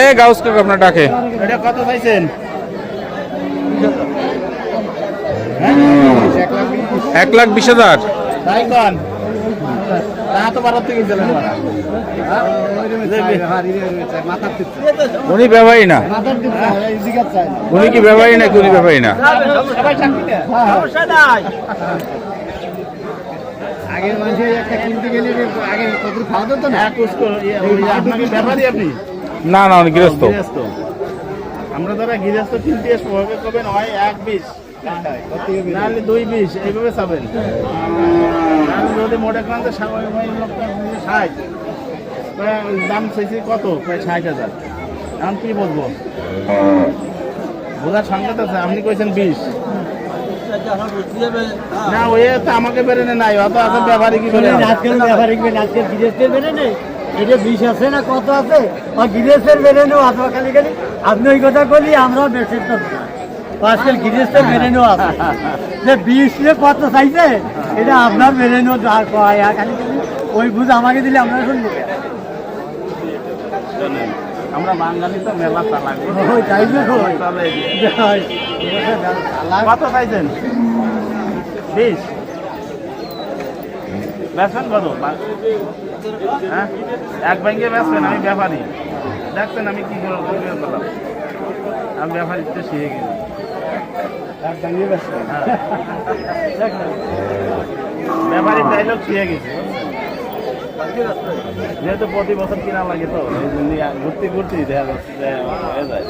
এ Gauss কাকা আপনার ডাকে। এটা কত চাইছেন এক লাখ বিশ হাজার। উনি ব্যবহারী না। উনি কি ব্যবহারী না উনি ব্যবহারী না? আগের মাঝে একটা কিনতে গেলে আগে কত খাওয়া দিত না? এক উস্কো ইয়ে, আপনাকে ব্যাপারই আপনি? না না উনি গৃহস্থ। গৃহস্থ। আমরা যারা গৃহস্থ কিনতে আসব ওকে কবেন হয় এক বিশ। নাহলে দুই বিশ এইভাবে চাবেন। যদি মোটে ক্রান্তে ষাট দাম চাইছি কত? প্রায় ষাট হাজার। কি বলব? বোঝার সংকেত আছে আপনি কইছেন বিশ। না, ওই তো আমাকে বেরেনে নাই, অত আছে ব্যাপারে কি করে আজকের ব্যাপারে কি আজকের বেড়ে নেই? এটা বিষ আছে না কত আছে? খালি খালি আপনি ওই কথা আজকাল কত চাইছে, এটা আর ওই বুঝ আমাকে দিলে আমরা শুনব। আমরা বাঙালি তো মেলা চালাক। তো। কত চাইছেন বিশ। বেচবেন কত? হ্যাঁ? এক ব্যাংকে বেচবেন আমি ব্যাপারী। দেখছেন আমি কি করে কি করে করলাম। আমি ব্যাপারীতে শিখে গেছি। ব্যাপারীর ডাইলগ শিখে গেছি। যেহেতু প্রতি বছর কিনা লাগে তো ঘুরতে ঘুরতে দেখা যাচ্ছে হয়ে যায়।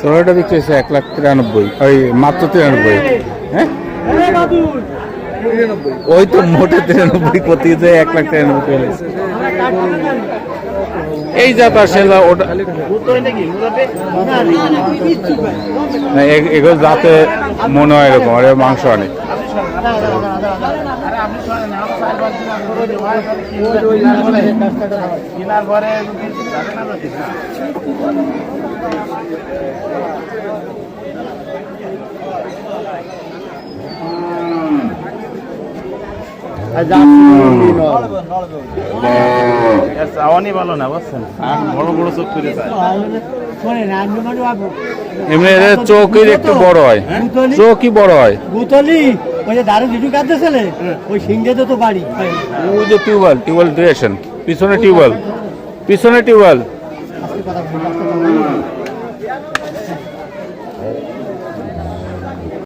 ষোলোটা বিক্রি হয়েছে এক লাখ তিরানব্বই। ওই মাত্র তিরানব্বই। হ্যাঁ? ওই তো মোটে তিরানব্বই গিয়ে এক লাখ তিরানব্বই। এই জাত আসে ওটা না, এগুলো যাতে মনে হয় এরকম আর মাংস অনেক কিনার শোনেন চাওয়ানি ভালো না বুঝছেন বড় বড় চোখ করে এমনি এদের চোখই একটু বড় হয়। হ্যাঁ? চোখই বড় হয়। গুতলি ওই যে দারু জিটু কাঁদতে ছেলে ওই সিংহে তো বাড়ি। ওই যে টিউবওয়েল টিউবওয়েল ডিরেকশন পিছনে টিউবওয়েল পিছনে টিউবওয়েল।